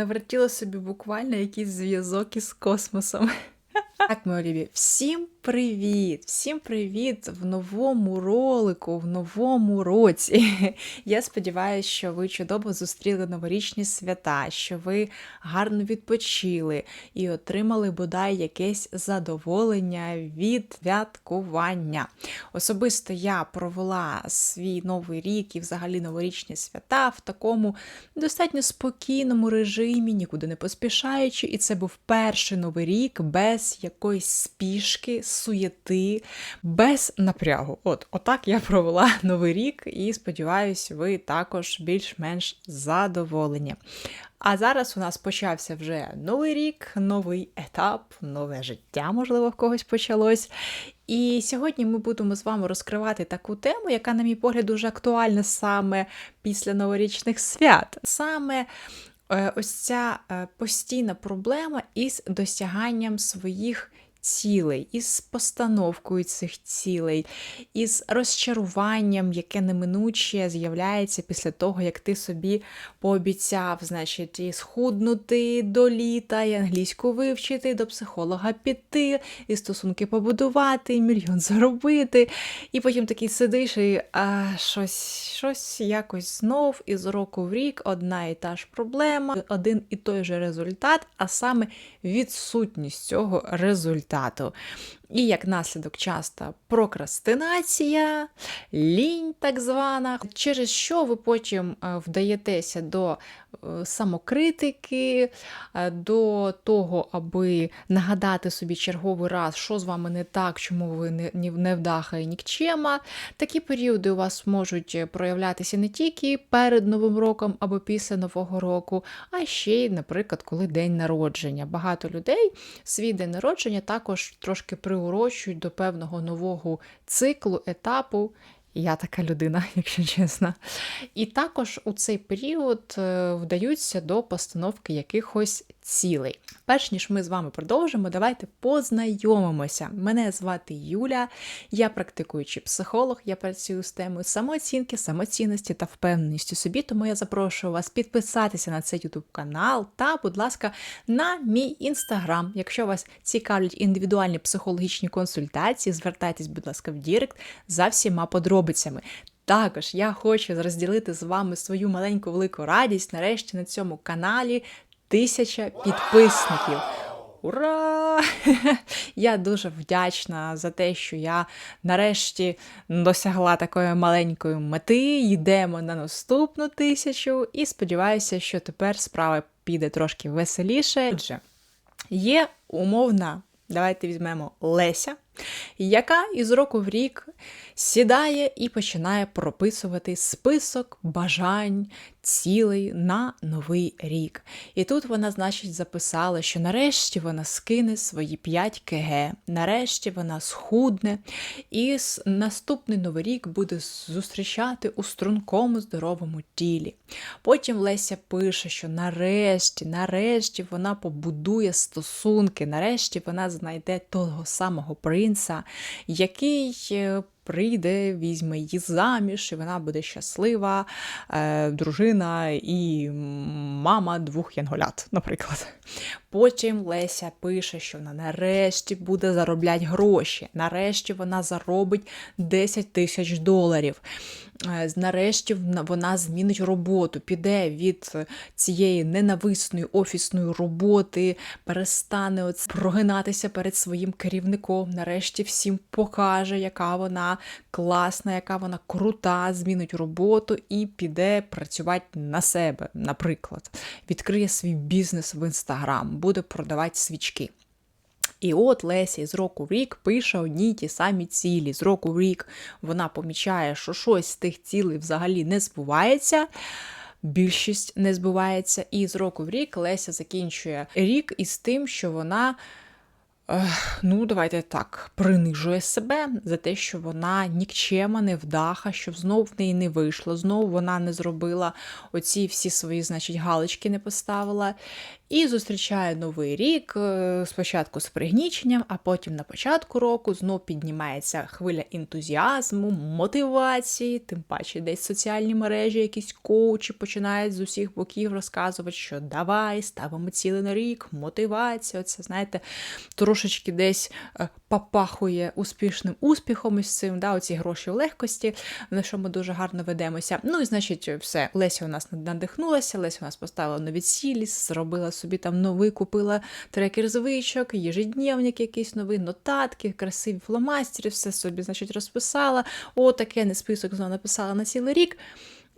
Навертіла собі буквально якийсь зв'язок із космосом. Так, мої любі, всім привіт! Всім привіт в новому ролику, в новому році. Я сподіваюся, що ви чудово зустріли новорічні свята, що ви гарно відпочили і отримали бодай якесь задоволення від святкування. Особисто я провела свій новий рік і взагалі новорічні свята в такому достатньо спокійному режимі, нікуди не поспішаючи, і це був перший новий рік без якоїсь спішки, суєти, без напрягу. От, отак я провела новий рік і сподіваюся, ви також більш-менш задоволені. А зараз у нас почався вже новий рік, новий етап, нове життя, можливо, в когось почалось. І сьогодні ми будемо з вами розкривати таку тему, яка, на мій погляд, дуже актуальна саме після новорічних свят. Саме е, ось ця е, постійна проблема із досяганням своїх цілей, із постановкою цих цілей, із розчаруванням, яке неминуче з'являється після того, як ти собі пообіцяв, значить, і схуднути до літа, і англійську вивчити, до психолога піти, і стосунки побудувати, і мільйон заробити. І потім такий сидиш і а, щось, щось якось знов із року в рік одна і та ж проблема, один і той же результат, а саме відсутність цього результату. risultato І як наслідок часто прокрастинація, лінь так звана, через що ви потім е, вдаєтеся до е, самокритики, е, до того, аби нагадати собі черговий раз, що з вами не так, чому ви не, вдаха і нікчема. Такі періоди у вас можуть проявлятися не тільки перед Новим роком або після Нового року, а ще й, наприклад, коли день народження. Багато людей свій день народження також трошки приурочують до певного нового циклу, етапу. Я така людина, якщо чесно. І також у цей період е, вдаються до постановки якихось цілей. Перш ніж ми з вами продовжимо, давайте познайомимося. Мене звати Юля, я практикуючий психолог, я працюю з темою самооцінки, самоцінності та впевненості собі, тому я запрошую вас підписатися на цей YouTube канал та, будь ласка, на мій інстаграм. Якщо вас цікавлять індивідуальні психологічні консультації, звертайтесь, будь ласка, в Дірект за всіма подробицями. Також я хочу розділити з вами свою маленьку велику радість. Нарешті на цьому каналі тисяча підписників. Ура! Я дуже вдячна за те, що я нарешті досягла такої маленької мети. Йдемо на наступну тисячу, і сподіваюся, що тепер справа піде трошки веселіше. Отже, є умовна, давайте візьмемо Леся, яка із року в рік сідає і починає прописувати список бажань, цілей на новий рік. І тут вона, значить, записала, що нарешті вона скине свої 5 кг, нарешті вона схудне, і наступний новий рік буде зустрічати у стрункому здоровому тілі. Потім Леся пише, що нарешті, нарешті вона побудує стосунки, нарешті вона знайде того самого принца, який е, прийде, візьме її заміж, і вона буде щаслива, е, дружина і мама двох янголят, наприклад. Потім Леся пише, що вона нарешті буде заробляти гроші. Нарешті вона заробить 10 тисяч доларів. Е, Нарешті вона- змінить роботу, піде від е, цієї ненависної офісної роботи, перестане оц- прогинатися перед своїм керівником. Нарешті всім покаже, яка вона класна, яка вона крута, змінить роботу і піде працювати на себе, наприклад. Відкриє свій бізнес в інстаграм, буде продавати свічки. І от Леся з року в рік пише одні ті самі цілі. З року в рік вона помічає, що щось з тих цілей взагалі не збувається. Більшість не збувається. І з року в рік Леся закінчує рік із тим, що вона ну, давайте так, принижує себе за те, що вона нікчема, невдаха, що знов в неї не вийшло, знов вона не зробила оці всі свої, значить, галочки не поставила. І зустрічає новий рік е, спочатку з пригніченням, а потім на початку року знов піднімається хвиля ентузіазму, мотивації, тим паче десь соціальні мережі, якісь коучі починають з усіх боків розказувати, що давай, ставимо цілий на рік, мотивація. Оце, знаєте, трошечки десь попахує успішним успіхом із цим, да, оці гроші в легкості, на що ми дуже гарно ведемося. Ну і значить, все, Леся у нас надихнулася, Леся у нас поставила нові цілі, зробила собі там новий, купила трекер звичок, єжедневник якийсь новий, нотатки, красиві фломастери, все собі, значить, розписала. О, таке не список знову написала на цілий рік.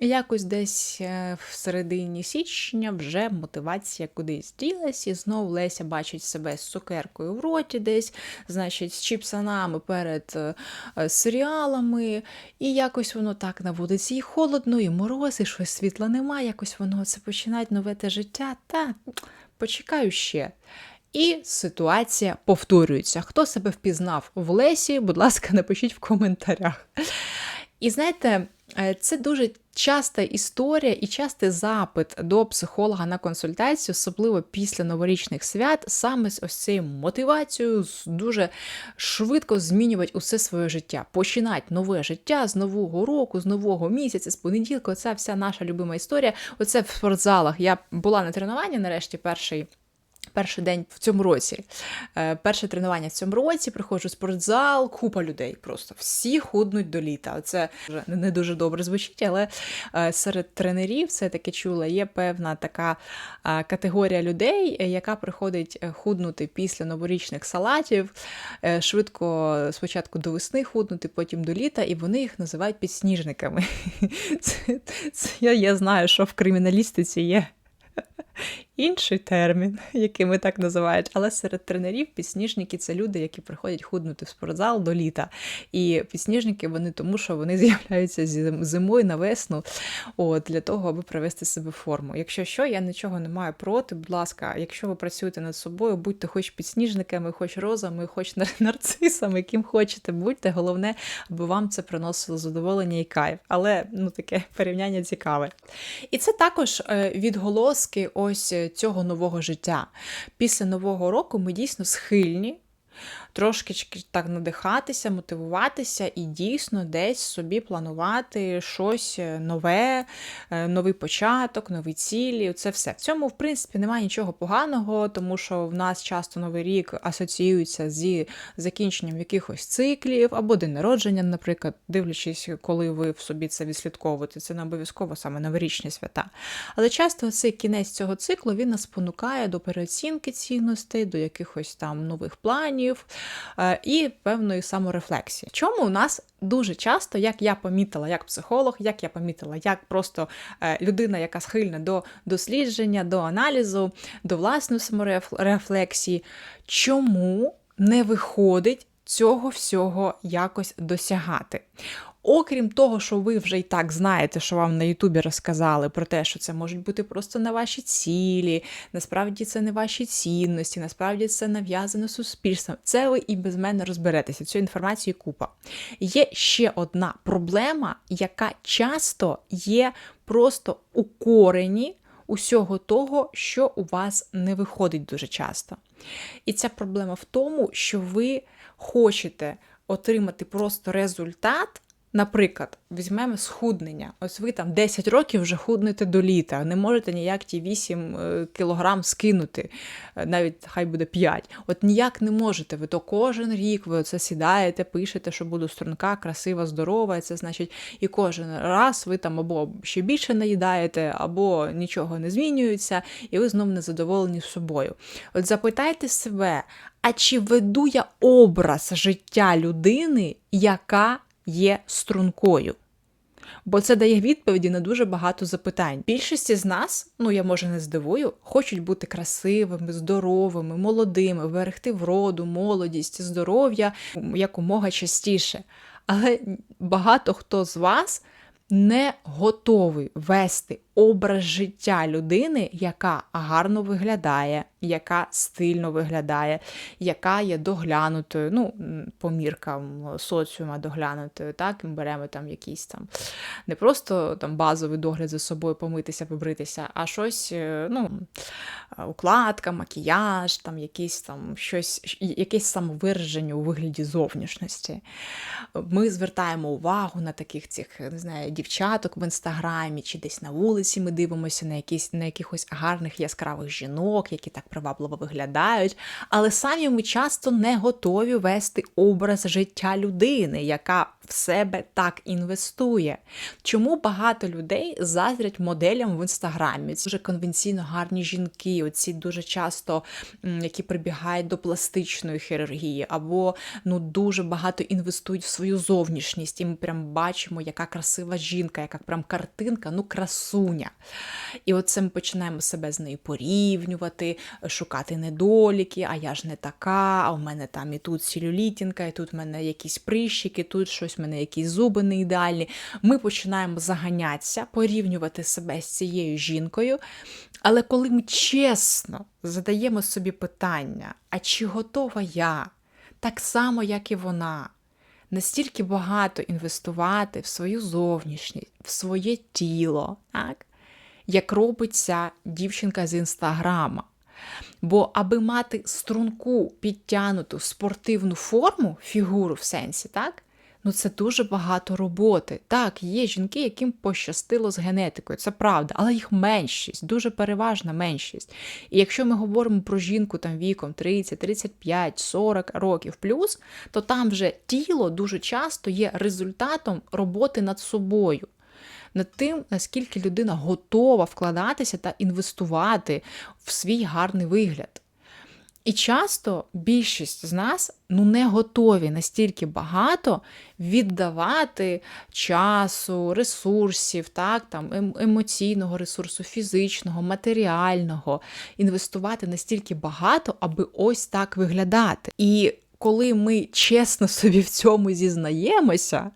Якось десь е, в середині січня вже мотивація кудись ділась, і знову Леся бачить себе з цукеркою в роті, десь, значить, з чіпсанами перед е, е, серіалами, і якось воно так на вулиці і холодно, і мороз, і щось світла немає, якось воно це починає нове те життя. Та почекаю ще. І ситуація повторюється. Хто себе впізнав в Лесі, будь ласка, напишіть в коментарях. І знаєте, це дуже часта історія і частий запит до психолога на консультацію, особливо після новорічних свят, саме з ось цією мотивацією дуже швидко змінювати усе своє життя, починати нове життя з нового року, з нового місяця, з понеділка. Оця вся наша любима історія. Оце в спортзалах. Я була на тренуванні нарешті перший. Перший день в цьому році, е, перше тренування в цьому році, приходжу в спортзал, купа людей. Просто всі худнуть до літа. Це не дуже добре звучить, але е, серед тренерів це таке чула. Є певна така е, категорія людей, яка приходить худнути після новорічних салатів, швидко спочатку до весни худнути, потім до літа, і вони їх називають підсніжниками. Це, це, Я, я знаю, що в криміналістиці є інший термін, який ми так називають, але серед тренерів підсніжники це люди, які приходять худнути в спортзал до літа. І підсніжники вони тому, що вони з'являються зимою на весну от, для того, аби привести себе в форму. Якщо що, я нічого не маю проти, будь ласка, якщо ви працюєте над собою, будьте хоч підсніжниками, хоч розами, хоч нарцисами, ким хочете, будьте, головне, аби вам це приносило задоволення і кайф. Але ну таке порівняння цікаве. І це також е, відголоски ось цього нового життя. Після нового року ми дійсно схильні трошки так надихатися, мотивуватися і дійсно десь собі планувати щось е, нове, е, новий початок, нові цілі. Це все. В цьому, в принципі, немає нічого поганого, тому що в нас часто новий рік асоціюється зі закінченням якихось циклів або день народження, наприклад, дивлячись, коли ви в собі це відслідковуєте. Це не обов'язково саме новорічні свята. Але часто цей кінець цього циклу він нас спонукає до переоцінки цінностей, до якихось там нових планів. Е, і певної саморефлексії. Чому у нас дуже часто, як я помітила, як психолог, як я помітила, як просто е, людина, яка схильна до дослідження, до аналізу, до власної саморефлексії, чому не виходить цього всього якось досягати? Окрім того, що ви вже і так знаєте, що вам на Ютубі розказали про те, що це можуть бути просто на ваші цілі, насправді це не ваші цінності, насправді це нав'язано суспільством. Це ви і без мене розберетеся. Цю інформацію купа. Є ще одна проблема, яка часто є просто у корені усього того, що у вас не виходить дуже часто. І ця проблема в тому, що ви хочете отримати просто результат. Наприклад, візьмемо схуднення. Ось ви там 10 років вже худнете до літа, не можете ніяк ті 8 е, кілограм скинути, е, навіть хай буде 5. От ніяк не можете. Ви то кожен рік ви оце сідаєте, пишете, що буду струнка, красива, здорова. Це значить, і кожен раз ви там або ще більше наїдаєте, або нічого не змінюється, і ви знов незадоволені собою. От запитайте себе, а чи веду я образ життя людини, яка є стрункою. Бо це дає відповіді на дуже багато запитань. Більшість з нас, ну я може не здивую, хочуть бути красивими, здоровими, молодими, берегти вроду, молодість, здоров'я якомога частіше. Але багато хто з вас не готовий вести образ життя людини, яка гарно виглядає, яка стильно виглядає, яка є доглянутою, ну, по міркам соціума доглянутою, так, ми беремо там якісь там не просто там базовий догляд за собою, помитися, побритися, а щось, е, ну, укладка, макіяж, там якісь там щось, якесь самовираження у вигляді зовнішності. Ми звертаємо увагу на таких цих, не знаю, дівчаток в інстаграмі чи десь на вулиці ми дивимося на якісь на якихось гарних яскравих жінок, які так привабливо виглядають. Але самі ми часто не готові вести образ життя людини, яка в себе так інвестує. Чому багато людей заздрять моделям в інстаграмі? Це вже конвенційно гарні жінки, оці дуже часто, які прибігають до пластичної хірургії, або ну дуже багато інвестують в свою зовнішність, і ми прям бачимо, яка красива жінка, яка прям картинка, ну красуня. І оце ми починаємо себе з нею порівнювати, шукати недоліки, а я ж не така, а в мене там і тут целюлітінка, і тут в мене якісь прищики, тут щось в мене якісь зуби не ідеальні. Ми починаємо заганятися, порівнювати себе з цією жінкою. Але коли ми чесно задаємо собі питання, а чи готова я, так само, як і вона, настільки багато інвестувати в свою зовнішність, в своє тіло, так? як робить ця дівчинка з інстаграма. Бо аби мати струнку, підтянуту спортивну форму, фігуру в сенсі, так? Ну, це дуже багато роботи. Так, є жінки, яким пощастило з генетикою, це правда, але їх меншість, дуже переважна меншість. І якщо ми говоримо про жінку там віком 30, 35, 40 років плюс, то там вже тіло дуже часто є результатом роботи над собою. Над тим, наскільки людина готова вкладатися та інвестувати в свій гарний вигляд. І часто більшість з нас ну не готові настільки багато віддавати часу, ресурсів, так, там, ем- емоційного ресурсу, фізичного, матеріального, інвестувати настільки багато, аби ось так виглядати. І коли ми чесно собі в цьому зізнаємося,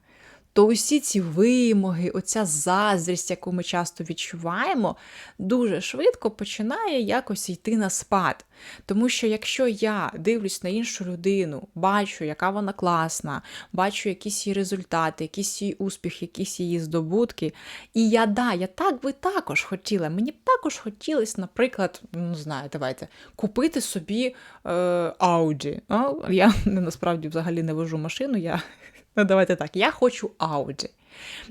то усі ці вимоги, оця заздрість, яку ми часто відчуваємо, дуже швидко починає якось йти на спад. Тому що якщо я дивлюсь на іншу людину, бачу, яка вона класна, бачу якісь її результати, якісь її успіх, якісь її здобутки, і я да, я так би також хотіла. Мені б також хотілося, наприклад, ну, знаю, давайте, купити собі е, Audi. Ну, я насправді взагалі не вожу машину, я Ну, давайте так, я хочу Ауді.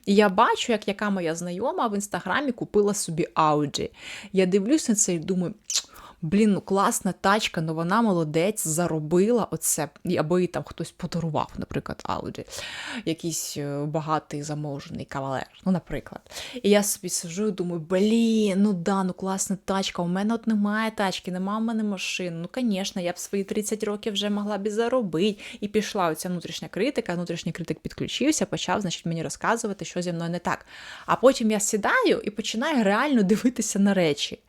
І я бачу, як яка моя знайома в інстаграмі купила собі Ауді. Я дивлюсь на це і думаю. Блін, ну класна тачка, ну вона молодець, заробила оце, або їй там хтось подарував, наприклад, Ауді, якийсь е, багатий заможений кавалер, ну, наприклад. І я собі сижу і думаю, блін, ну да, ну класна тачка, у мене от немає тачки, немає в мене машин. Ну, звісно, я б свої 30 років вже могла б заробити. І пішла оця внутрішня критика, внутрішній критик підключився, почав, значить, мені розказувати, що зі мною не так. А потім я сідаю і починаю реально дивитися на речі.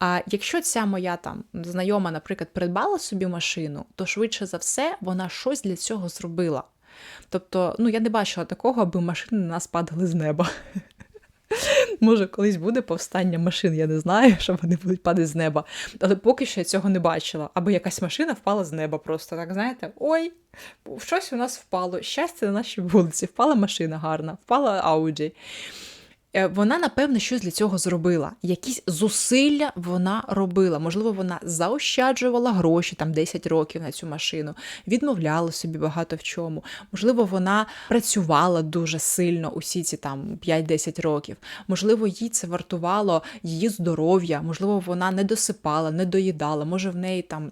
А якщо ця моя там знайома, наприклад, придбала собі машину, то швидше за все вона щось для цього зробила. Тобто, ну я не бачила такого, аби машини на нас падали з неба. Може, колись буде повстання машин, я не знаю, що вони будуть падати з неба. Але поки що я цього не бачила. Або якась машина впала з неба просто, так знаєте, ой, щось у нас впало. Щастя на нашій вулиці, впала машина гарна, впала Ауді. Е, вона, напевно, щось для цього зробила. Якісь зусилля вона робила. Можливо, вона заощаджувала гроші там 10 років на цю машину, відмовляла собі багато в чому. Можливо, вона працювала дуже сильно усі ці там 5-10 років. Можливо, їй це вартувало її здоров'я, можливо, вона не досипала, не доїдала, може в неї там.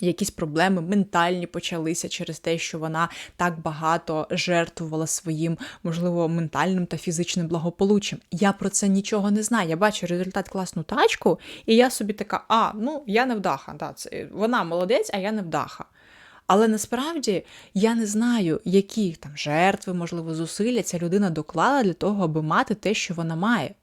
Якісь проблеми ментальні почалися через те, що вона так багато жертвувала своїм, можливо, ментальним та фізичним благополуччям. Я про це нічого не знаю. Я бачу результат класну тачку, і я собі така, а, ну, я не вдаха. Да, це, Вона молодець, а я не вдаха. Але насправді я не знаю, які там жертви, можливо, зусилля ця людина доклала для того, аби мати те, що вона має.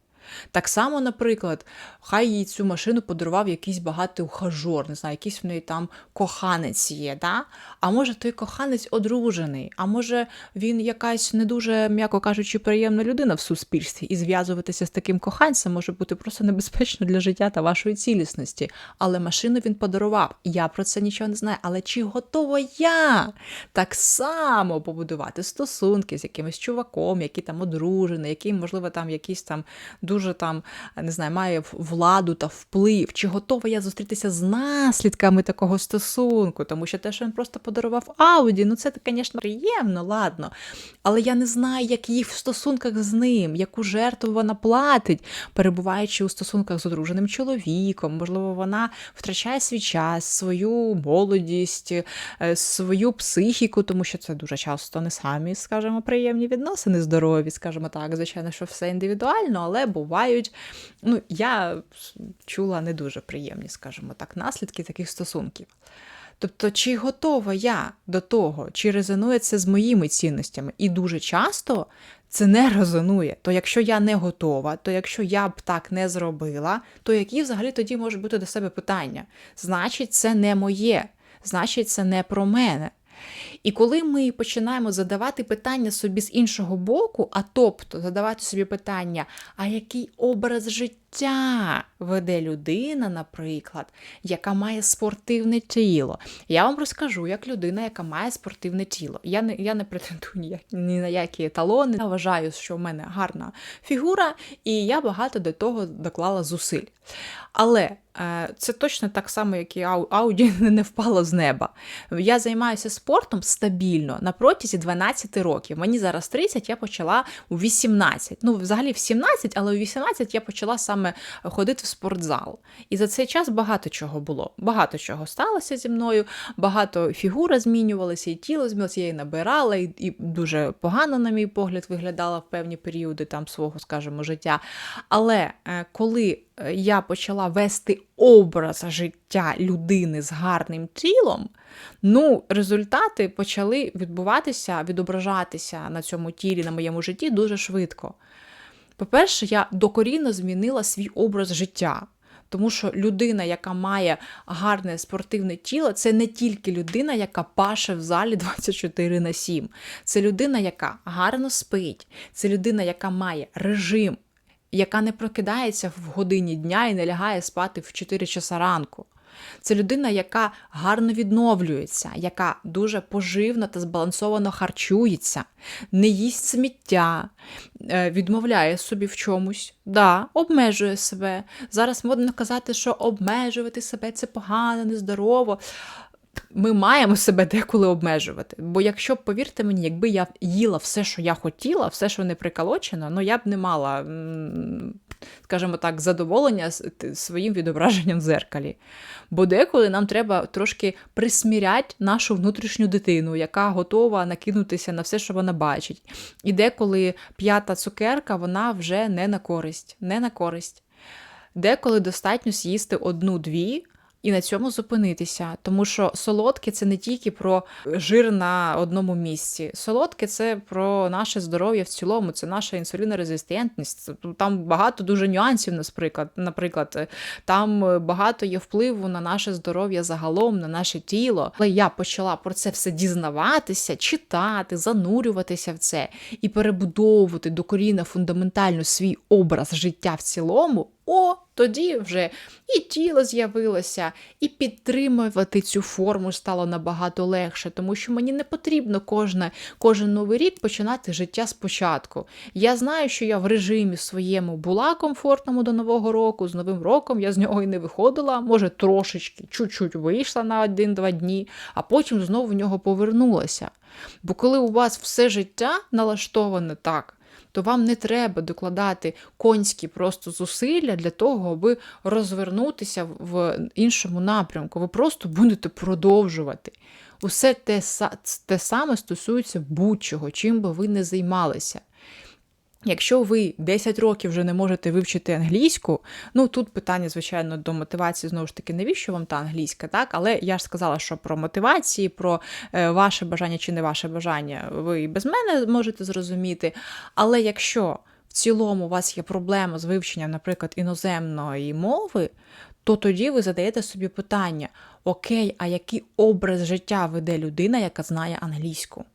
Так само, наприклад, хай їй цю машину подарував якийсь багатий ухажор, не знаю, якийсь в неї там коханець є, да? а може той коханець одружений, а може він якась не дуже, м'яко кажучи, приємна людина в суспільстві, і зв'язуватися з таким коханцем може бути просто небезпечно для життя та вашої цілісності. Але машину він подарував. Я про це нічого не знаю. Але чи готова я так само побудувати стосунки з якимось чуваком, який там одружений, який, можливо, там якийсь там дуже там не знаю, має владу та вплив, чи готова я зустрітися з наслідками такого стосунку, тому що те, що він просто подарував Ауді, ну це, звісно, приємно, ладно. Але я не знаю, як їй в стосунках з ним, яку жертву вона платить, перебуваючи у стосунках з одруженим чоловіком. Можливо, вона втрачає свій час, свою молодість, е, свою психіку, тому що це дуже часто не самі, скажімо, приємні відносини, здорові, скажімо так. Звичайно, що все індивідуально, але бувають. Ну, я чула не дуже приємні, скажімо так, наслідки таких стосунків. Тобто, чи готова я до того, чи резонує це з моїми цінностями? І дуже часто це не резонує. То якщо я не готова, то якщо я б так не зробила, то які взагалі тоді можуть бути до себе питання? Значить, це не моє, значить, це не про мене. І коли ми починаємо задавати питання собі з іншого боку, а тобто задавати собі питання, а який образ життя веде людина, наприклад, яка має спортивне тіло. Я вам розкажу, як людина, яка має спортивне тіло. Я не я не претендую ні, ні на які еталони. Я вважаю, що в мене гарна фігура, і я багато до того доклала зусиль. Але е, це точно так само, як і Ауді не впало з неба. Я займаюся спортом стабільно на протязі 12 років. Мені зараз 30, я почала у 18. Ну, взагалі в 17, але у 18 я почала саме ходити в спортзал. І за цей час багато чого було. Багато чого сталося зі мною, багато фігура змінювалася, і тіло змінилося, я її набирала, і, і дуже погано, на мій погляд, виглядала в певні періоди там свого, скажімо, життя. Але е, коли е, я почала вести образ життя людини з гарним тілом, ну, результати почали відбуватися, відображатися на цьому тілі, на моєму житті дуже швидко. По-перше, я докорінно змінила свій образ життя. Тому що людина, яка має гарне спортивне тіло, це не тільки людина, яка паше в залі 24 на 7. Це людина, яка гарно спить, це людина, яка має режим, яка не прокидається в годині дня і не лягає спати в 4 часа ранку. Це людина, яка гарно відновлюється, яка дуже поживно та збалансовано харчується, не їсть сміття, е, відмовляє собі в чомусь, да, обмежує себе. Зараз модно казати, що обмежувати себе це погано, нездорово ми маємо себе деколи обмежувати. Бо якщо повірте мені, якби я їла все, що я хотіла, все, що не приколочено, ну я б не мала, скажімо так, задоволення своїм відображенням в зеркалі. Бо деколи нам треба трошки присміряти нашу внутрішню дитину, яка готова накинутися на все, що вона бачить. І деколи п'ята цукерка, вона вже не на користь, не на користь. Деколи достатньо з'їсти одну-дві, і на цьому зупинитися, тому що солодке це не тільки про жир на одному місці. Солодке це про наше здоров'я в цілому, це наша інсулінорезистентність. Там багато дуже нюансів, наприклад, там багато є впливу на наше здоров'я загалом, на наше тіло. Але я почала про це все дізнаватися, читати, занурюватися в це і перебудовувати докорінно фундаментально свій образ життя в цілому. О, тоді вже і тіло з'явилося, і підтримувати цю форму стало набагато легше, тому що мені не потрібно кожне, кожен новий рік починати життя спочатку. Я знаю, що я в режимі своєму була комфортному до Нового року, з Новим роком я з нього і не виходила, може, трошечки, чуть-чуть вийшла на один-два дні, а потім знову в нього повернулася. Бо коли у вас все життя налаштоване так, то вам не треба докладати конські просто зусилля для того, аби розвернутися в іншому напрямку. Ви просто будете продовжувати. Усе те, те саме стосується будь-чого, чим би ви не займалися. Якщо ви 10 років вже не можете вивчити англійську, ну тут питання, звичайно, до мотивації, знову ж таки, навіщо вам та англійська, так? Але я ж сказала, що про мотивації, про е, ваше бажання чи не ваше бажання, ви і без мене можете зрозуміти. Але якщо в цілому у вас є проблема з вивченням, наприклад, іноземної мови, то тоді ви задаєте собі питання: Окей, а який образ життя веде людина, яка знає англійську?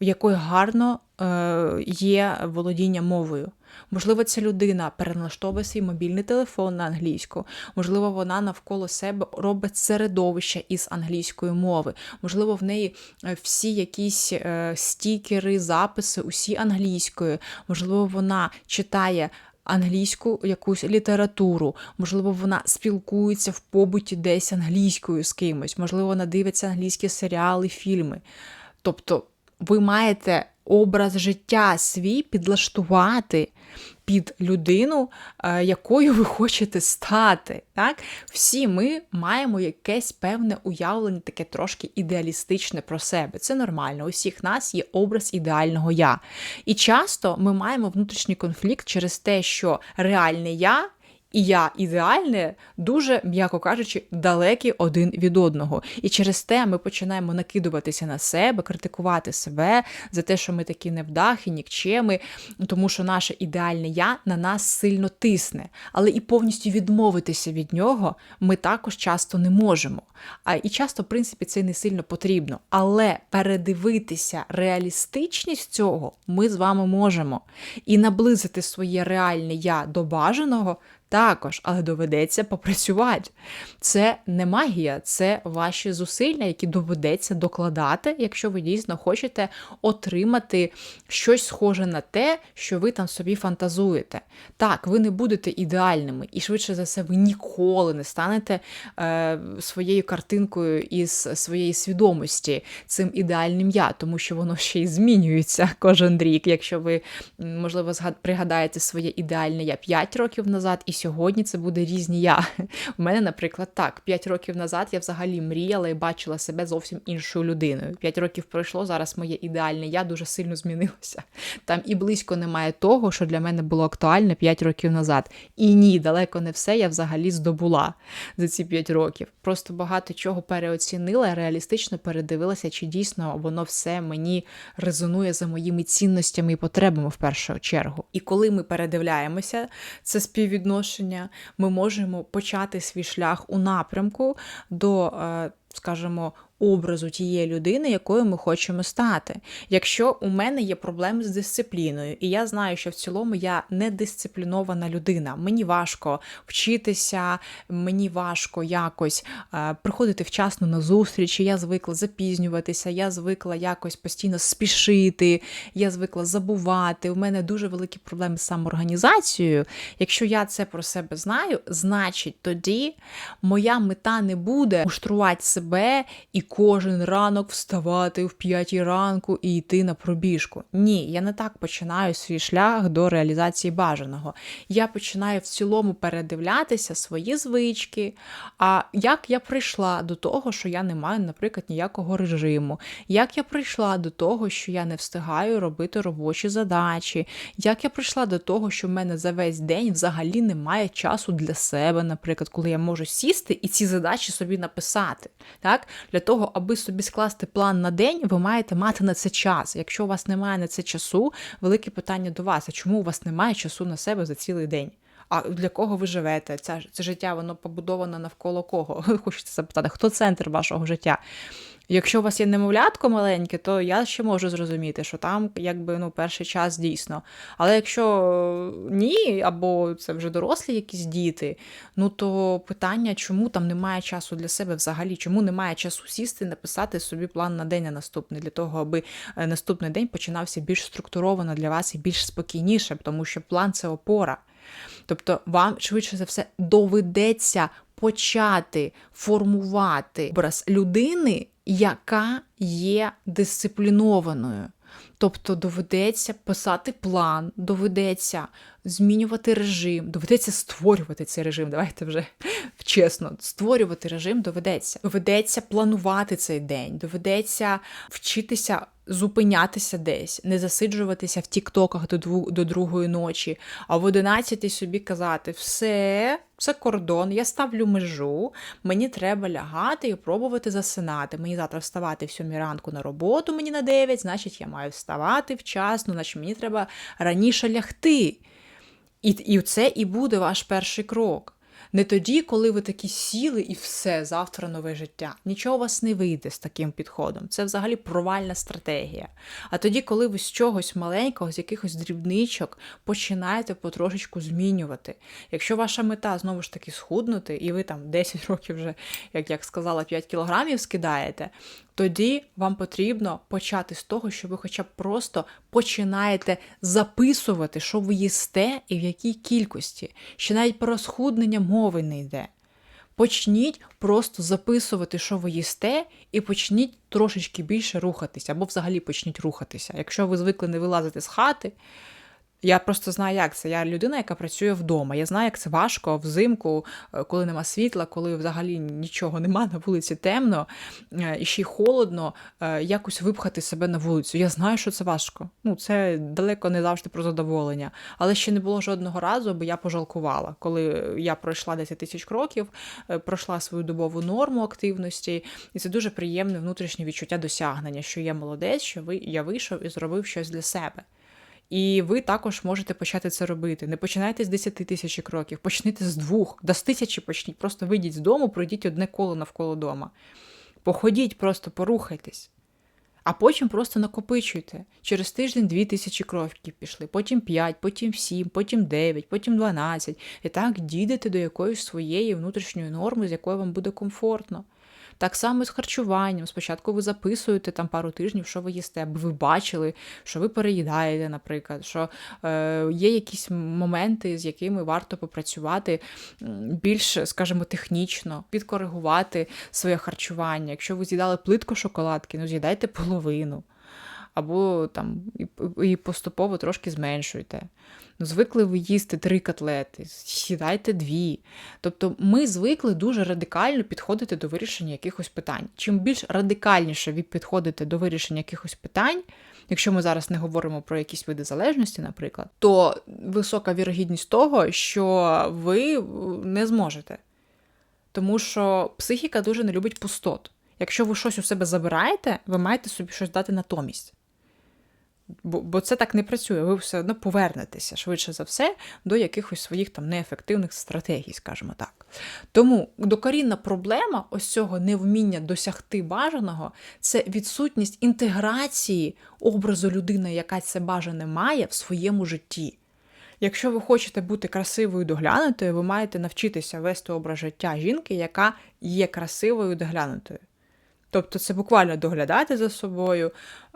В якої гарно е, є володіння мовою. Можливо, ця людина переналаштовує свій мобільний телефон на англійську, можливо, вона навколо себе робить середовище із англійської мови. Можливо, в неї е, всі якісь е, стікери, записи, усі англійською. Можливо, вона читає. Англійську якусь літературу, можливо, вона спілкується в побуті десь англійською з кимось, можливо, вона дивиться англійські серіали, фільми. Тобто ви маєте образ життя свій підлаштувати під людину, е, якою ви хочете стати. Так? Всі ми маємо якесь певне уявлення, таке трошки ідеалістичне про себе. Це нормально. У всіх нас є образ ідеального я. І часто ми маємо внутрішній конфлікт через те, що реальне я і я ідеальне, дуже, м'яко кажучи, далекі один від одного. І через те ми починаємо накидуватися на себе, критикувати себе за те, що ми такі невдахи, нікчеми, тому що наше ідеальне я на нас сильно тисне. Але і повністю відмовитися від нього ми також часто не можемо. А і часто, в принципі, це не сильно потрібно. Але передивитися реалістичність цього ми з вами можемо. І наблизити своє реальне я до бажаного також, але доведеться попрацювати. Це не магія, це ваші зусилля, які доведеться докладати, якщо ви дійсно хочете отримати щось схоже на те, що ви там собі фантазуєте. Так, ви не будете ідеальними, і швидше за все, ви ніколи не станете е, своєю картинкою із своєї свідомості цим ідеальним я, тому що воно ще й змінюється кожен рік. Якщо ви, можливо, пригадаєте своє ідеальне я 5 років назад і сьогодні це буде різні я. У мене, наприклад, так, 5 років назад я взагалі мріяла і бачила себе зовсім іншою людиною. 5 років пройшло, зараз моє ідеальне я дуже сильно змінилося. Там і близько немає того, що для мене було актуальне 5 років назад. І ні, далеко не все я взагалі здобула за ці 5 років. Просто багато чого переоцінила, реалістично передивилася, чи дійсно воно все мені резонує за моїми цінностями і потребами в першу чергу. І коли ми передивляємося це співвідношення, відношення, ми можемо почати свій шлях у напрямку до, е, скажімо, образу тієї людини, якою ми хочемо стати. Якщо у мене є проблеми з дисципліною, і я знаю, що в цілому я не дисциплінована людина, мені важко вчитися, мені важко якось е, приходити вчасно на зустрічі, я звикла запізнюватися, я звикла якось постійно спішити, я звикла забувати. У мене дуже великі проблеми з самоорганізацією. Якщо я це про себе знаю, значить тоді моя мета не буде муштрувати себе і кожен ранок вставати в п'ятій ранку і йти на пробіжку. Ні, я не так починаю свій шлях до реалізації бажаного. Я починаю в цілому передивлятися свої звички. А як я прийшла до того, що я не маю, наприклад, ніякого режиму, як я прийшла до того, що я не встигаю робити робочі задачі, як я прийшла до того, що в мене за весь день взагалі немає часу для себе, наприклад, коли я можу сісти і ці задачі собі написати. Так? Для того, того, аби собі скласти план на день, ви маєте мати на це час. Якщо у вас немає на це часу, велике питання до вас: а чому у вас немає часу на себе за цілий день? А для кого ви живете? Це це життя воно побудовано навколо кого? Хочете запитати, хто центр вашого життя? Якщо у вас є немовлятко маленьке, то я ще можу зрозуміти, що там якби ну перший час дійсно. Але якщо ні, або це вже дорослі якісь діти, ну то питання, чому там немає часу для себе взагалі, чому немає часу сісти, написати собі план на день на наступний, для того, аби е, наступний день починався більш структуровано для вас і більш спокійніше, тому що план це опора. Тобто вам швидше за все доведеться почати формувати образ людини, яка є дисциплінованою. Тобто доведеться писати план, доведеться змінювати режим, доведеться створювати цей режим. Давайте вже чесно, створювати режим доведеться. Доведеться планувати цей день, доведеться вчитися зупинятися десь, не засиджуватися в тіктоках до дву, до другої ночі, а в одинадцятій собі казати: все, це кордон, я ставлю межу, мені треба лягати і пробувати засинати. Мені завтра вставати в сьомій ранку на роботу, мені на 9, значить, я маю вставати вчасно, значить мені треба раніше лягти. І, І це і буде ваш перший крок. Не тоді, коли ви такі сіли і все, завтра нове життя. Нічого у вас не вийде з таким підходом. Це взагалі провальна стратегія. А тоді, коли ви з чогось маленького, з якихось дрібничок починаєте потрошечку змінювати. Якщо ваша мета знову ж таки схуднути, і ви там 10 років вже, як я сказала, 5 кілограмів скидаєте, тоді вам потрібно почати з того, що ви хоча б просто починаєте записувати, що ви їсте і в якій кількості. Ще навіть про схуднення мови не йде. Почніть просто записувати, що ви їсте, і почніть трошечки більше рухатися, або взагалі почніть рухатися. Якщо ви звикли не вилазити з хати, я просто знаю, як це. Я людина, яка працює вдома. Я знаю, як це важко взимку, е, коли нема світла, коли взагалі нічого нема, на вулиці темно е, і ще й холодно, е, якось випхати себе на вулицю. Я знаю, що це важко. Ну, це далеко не завжди про задоволення. Але ще не було жодного разу, бо я пожалкувала. Коли я пройшла 10 тисяч кроків, пройшла свою добову норму активності, і це дуже приємне внутрішнє відчуття досягнення, що я молодець, що я вийшов і зробив щось для себе. І ви також можете почати це робити. Не починайте з 10 тисяч кроків, почніть з двох, до з тисячі почніть. Просто вийдіть з дому, пройдіть одне коло навколо дома. Походіть, просто порухайтесь. А потім просто накопичуйте. Через тиждень дві тисячі кроків пішли, потім 5, потім 7, потім 9, потім 12. І так дійдете до якоїсь своєї внутрішньої норми, з якою вам буде комфортно. Так само з харчуванням. Спочатку ви записуєте там пару тижнів, що ви їсте, аби ви бачили, що ви переїдаєте, наприклад, що е, є якісь моменти, з якими варто попрацювати більш, скажімо, технічно, підкоригувати своє харчування. Якщо ви з'їдали плитку шоколадки, ну з'їдайте половину. Або там і поступово трошки зменшуйте. Ну, звикли ви їсти три котлети, сідайте дві. Тобто ми звикли дуже радикально підходити до вирішення якихось питань. Чим більш радикальніше ви підходите до вирішення якихось питань, якщо ми зараз не говоримо про якісь види залежності, наприклад, то висока вірогідність того, що ви не зможете. Тому що психіка дуже не любить пустот. Якщо ви щось у себе забираєте, ви маєте собі щось дати натомість. Бо бо це так не працює, ви все одно повернетеся швидше за все до якихось своїх там неефективних стратегій, скажімо так. Тому докорінна проблема ось цього невміння досягти бажаного це відсутність інтеграції образу людини, яка це бажане має в своєму житті. Якщо ви хочете бути красивою доглянутою, ви маєте навчитися вести образ життя жінки, яка є красивою доглянутою. Тобто це буквально доглядати за собою,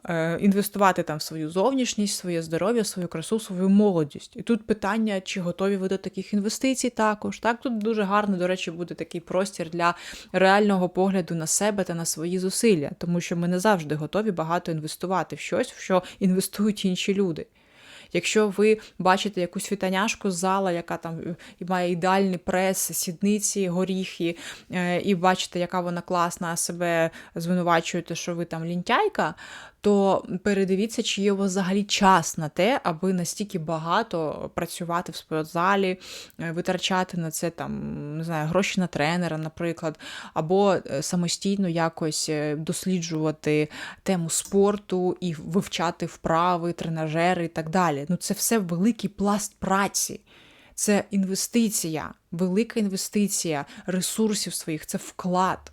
е, інвестувати там в свою зовнішність, своє здоров'я, свою красу, свою молодість. І тут питання, чи готові ви до таких інвестицій також. Так, тут дуже гарно, до речі, буде такий простір для реального погляду на себе та на свої зусилля, тому що ми не завжди готові багато інвестувати в щось, в що інвестують інші люди. Якщо ви бачите якусь фітаняшку з зала, яка там е, має ідеальний прес, сідниці, горіхи, е, і бачите, яка вона класна, себе звинувачуєте, що ви там лінтяйка, то передивіться, чи є у вас взагалі час на те, аби настільки багато працювати в спортзалі, е, витрачати на це там, не знаю, гроші на тренера, наприклад, або е, самостійно якось е, досліджувати тему спорту і вивчати вправи, тренажери і так далі. Ну, це все великий пласт праці. Це інвестиція, велика інвестиція ресурсів своїх, це вклад.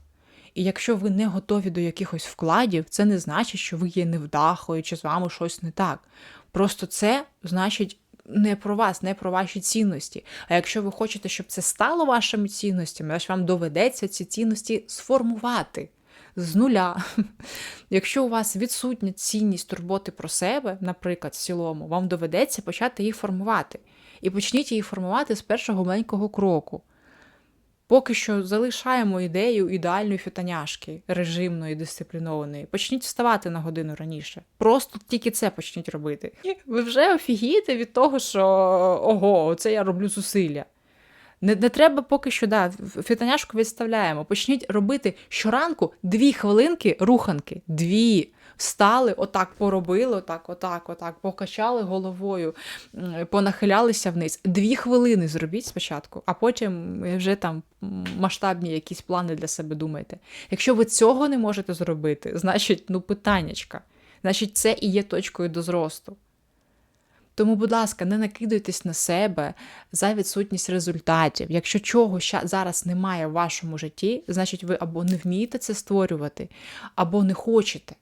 І якщо ви не готові до якихось вкладів, це не значить, що ви є невдахою чи з вами щось не так. Просто це значить. Не про вас, не про ваші цінності. А якщо ви хочете, щоб це стало вашими цінностями, аж вам доведеться ці цінності сформувати з нуля. Якщо у вас відсутня цінність турботи про себе, наприклад, в цілому, вам доведеться почати її формувати. І почніть її формувати з першого маленького кроку. Поки що залишаємо ідею ідеальної фітаняшки, режимної, дисциплінованої. Почніть вставати на годину раніше. Просто тільки це почніть робити. Ви вже офігієте від того, що ого, це я роблю зусилля. Не, не треба поки що, да, фітоняшку відставляємо. Почніть робити щоранку дві хвилинки руханки. Дві. Встали, отак поробили, отак, отак, отак, покачали головою, понахилялися вниз. Дві хвилини зробіть спочатку, а потім вже там масштабні якісь плани для себе думайте. Якщо ви цього не можете зробити, значить, ну, питаннячка. Значить, це і є точкою до зросту. Тому, будь ласка, не накидуйтесь на себе за відсутність результатів. Якщо чого зараз немає в вашому житті, значить ви або не вмієте це створювати, або не хочете.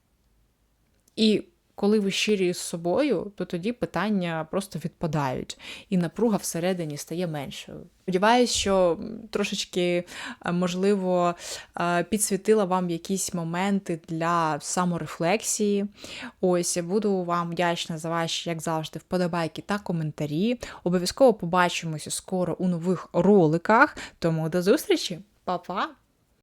І коли ви щирі з собою, то тоді питання просто відпадають, і напруга всередині стає меншою. Сподіваюсь, що трошечки, е, можливо, е, підсвітила вам якісь моменти для саморефлексії. Ось буду вам вдячна за ваші, як завжди, вподобайки та коментарі. Обов'язково побачимося скоро у нових роликах. Тому до зустрічі, Па-па!